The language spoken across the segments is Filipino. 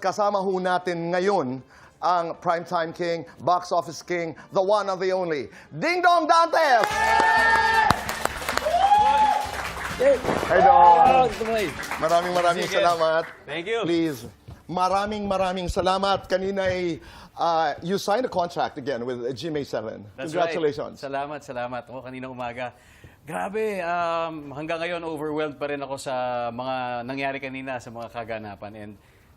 Kasama ho natin ngayon ang Primetime King, Box Office King, the one and the only, Ding Dong Dantes! Hey Dong! Maraming maraming Sige. salamat. Thank you. Please, maraming maraming salamat. Kanina ay uh, you signed a contract again with GMA7. That's Congratulations. Right. Salamat, salamat. Ako kanina umaga. Grabe, um, hanggang ngayon overwhelmed pa rin ako sa mga nangyari kanina sa mga kaganapan and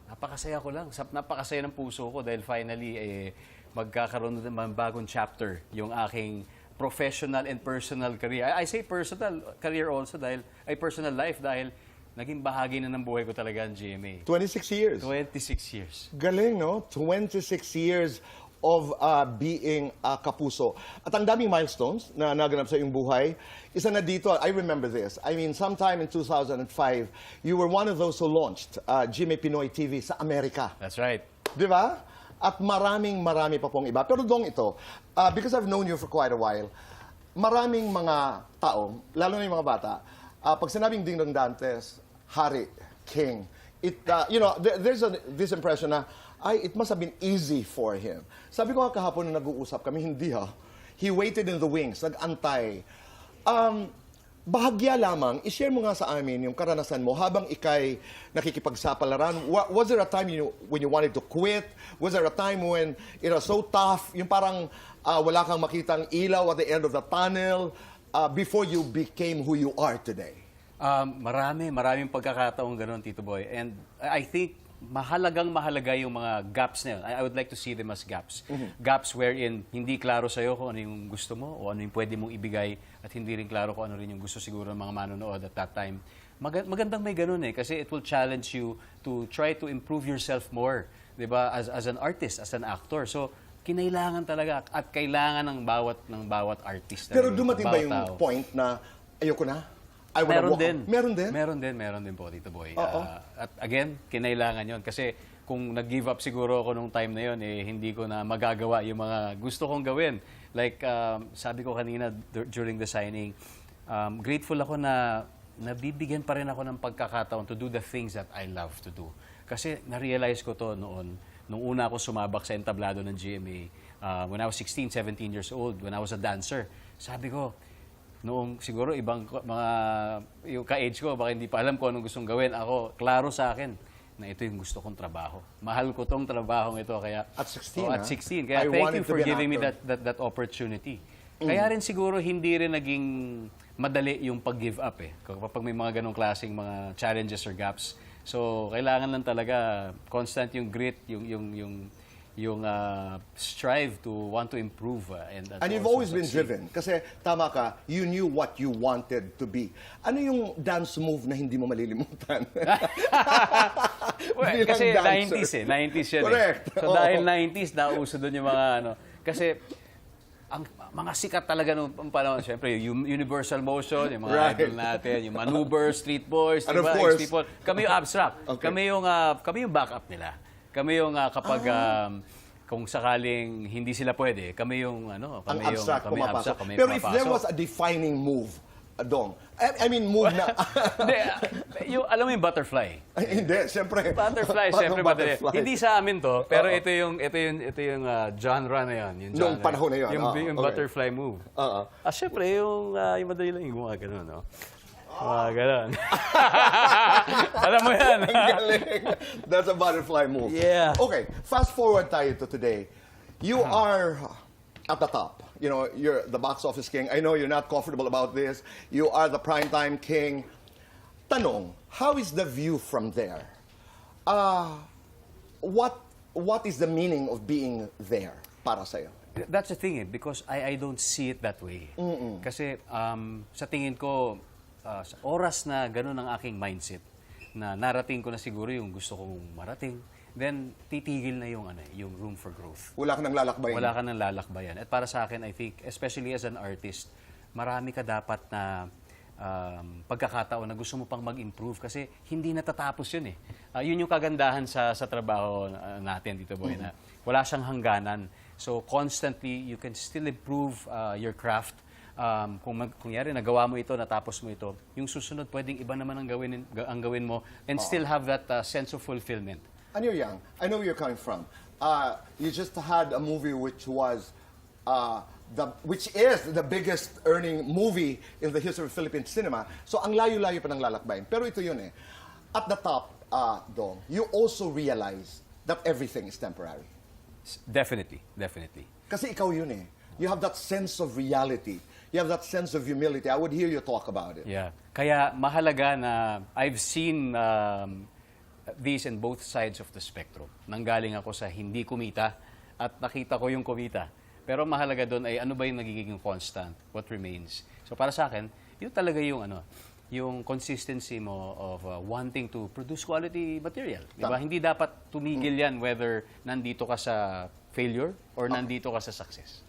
napakasaya ko lang. Sa- Napakasaya ng puso ko dahil finally eh, magkakaroon ng bagong chapter yung aking professional and personal career. I, I say personal career also dahil ay personal life dahil naging bahagi na ng buhay ko talaga ang GMA. 26 years. 26 years. Galing, no? 26 years of uh, being a kapuso. At ang daming milestones na naganap sa iyong buhay. Isa na dito, I remember this. I mean, sometime in 2005, you were one of those who launched uh, GMA Pinoy TV sa Amerika. That's right. Di ba? At maraming marami pa pong iba. Pero dong ito, uh, because I've known you for quite a while, maraming mga tao, lalo na yung mga bata, uh, pag sinabing Ding Dong Dantes, Hari, King, it, uh, you know, there- there's a, this impression na, ay, it must have been easy for him. Sabi ko nga kahapon na nag-uusap kami, hindi ha. He waited in the wings, nag-antay. Um, bahagya lamang, ishare mo nga sa amin yung karanasan mo habang ikay nakikipagsapalaran. Wa- Was there a time you, when you wanted to quit? Was there a time when it was so tough, yung parang ah, wala kang makitang ilaw at the end of the tunnel ah, before you became who you are today? Um, marami, maraming pagkakataong ganun, Tito Boy. And I think mahalagang mahalaga yung mga gaps na yun. I, I would like to see them as gaps. Gaps wherein hindi klaro sa'yo kung ano yung gusto mo o ano yung pwede mong ibigay at hindi rin klaro kung ano rin yung gusto siguro ng mga manonood at that time. Maga- magandang may ganun eh kasi it will challenge you to try to improve yourself more, 'di ba? As as an artist, as an actor. So kinailangan talaga at kailangan ng bawat ng bawat artist. Pero dumating ba yung tao. point na ayoko na? I wanna Meron walk din. Meron din? Meron din, meron din po, Tito Boy. Oo. Ah, at again, kinailangan yon Kasi kung nag-give up siguro ako nung time na yon eh, hindi ko na magagawa yung mga gusto kong gawin. Like, um, sabi ko kanina dur- during the signing, um, grateful ako na nabibigyan pa rin ako ng pagkakataon to do the things that I love to do. Kasi na-realize ko to noon, nung una ako sumabak sa entablado ng GMA, uh, when I was 16, 17 years old, when I was a dancer, sabi ko, noong siguro ibang mga yung ka-age ko baka hindi pa alam ko anong gustong gawin ako klaro sa akin na ito yung gusto kong trabaho. Mahal ko tong trabahong ito kaya At 16, Oh, at ha? 16 kaya I thank you for giving me that that that opportunity. Kaya rin siguro hindi rin naging madali yung pag-give up eh. Kapag may mga ganong klaseng mga challenges or gaps. So, kailangan lang talaga constant yung grit, yung yung yung yung ah, strive to want to improve ah, and, And you've always been succeed. driven. Kasi tama ka, you knew what you wanted to be. Ano yung dance move na hindi mo malilimutan? Well, Bilang kasi dancer. 90s eh. 90s yan Correct. eh. So Oo. dahil 90s, nauso doon yung mga ano. Kasi ang mga sikat talaga nung panahon, syempre, yung Universal Motion, yung mga Right. idol natin, yung Maneuver, Street Boys, And of diba? course- X-People. Kami yung abstract. Okay. Kami yung ah, kami yung backup nila. Kami yung ah, kapag um, kung sakaling hindi sila pwede, kami yung ano, Ang kami yung abstract kami pumapasok. abstract, kami Pero if there pumapasok. was a defining move, Adong, I, I mean move na... Hindi, ah, yung, alam mo yung butterfly. Ay, hindi, siyempre. Butterfly, Paano siyempre butterfly? Hindi sa amin to, pero ito yung ito yung ito yung ah, genre na yon, yung Noong genre. panahon na yun, Yung, oo, yung okay. butterfly move. Oo. Ah, syempre yung ah, yung madali lang yung gumawa ganun, no. Mga ganun. Alam mo yan. Ang galing. That's a butterfly move. Yeah. Okay, fast forward tayo to today. You are at the top. You know, you're the box office king. I know you're not comfortable about this. You are the primetime king. Tanong, how is the view from there? Uh, what what is the meaning of being there para sa'yo? That's the thing eh, because I, I don't see it that way. Kasi um, sa tingin ko, ah, sa oras na ganun ang aking mindset, na narating ko na siguro yung gusto kong marating, then titigil na yung, ano, eh, yung room for growth. Wala ka nang lalakbayin. Wala ka nang lalakbayan. At para sa akin, I think, especially as an artist, marami ka dapat na um, pagkakataon na gusto mo pang mag-improve kasi hindi natatapos yun eh. Ah, yun yung kagandahan sa, sa trabaho ah, natin dito, boy, na wala siyang hangganan. So, constantly, you can still improve ah, your craft. Um, kung mag, kunyari, nagawa mo ito, natapos mo ito, yung susunod, pwedeng iba naman ang gawin, ang gawin mo and still have that ah, sense of fulfillment. and you're young. I know where you're coming from. Uh, you just had a movie which was uh, the which is the biggest earning movie in the history of Philippine cinema. So ang layo-layo pa ng lalakbayin. Pero ito yun eh. At the top, uh, Dong, you also realize that everything is temporary. Definitely, definitely. Kasi ikaw yun eh. You have that sense of reality. You have that sense of humility. I would hear you talk about it. Yeah. Kaya mahalaga na I've seen um, these in both sides of the spectrum. Nanggaling ako sa hindi kumita at nakita ko yung kumita. Pero mahalaga doon ay ano ba yung nagiging constant? What remains? So para sa akin, yun talaga yung ano, yung consistency mo of uh, wanting to produce quality material. Di ba? Hindi dapat tumigil yan whether nandito ka sa failure or nandito ka sa success.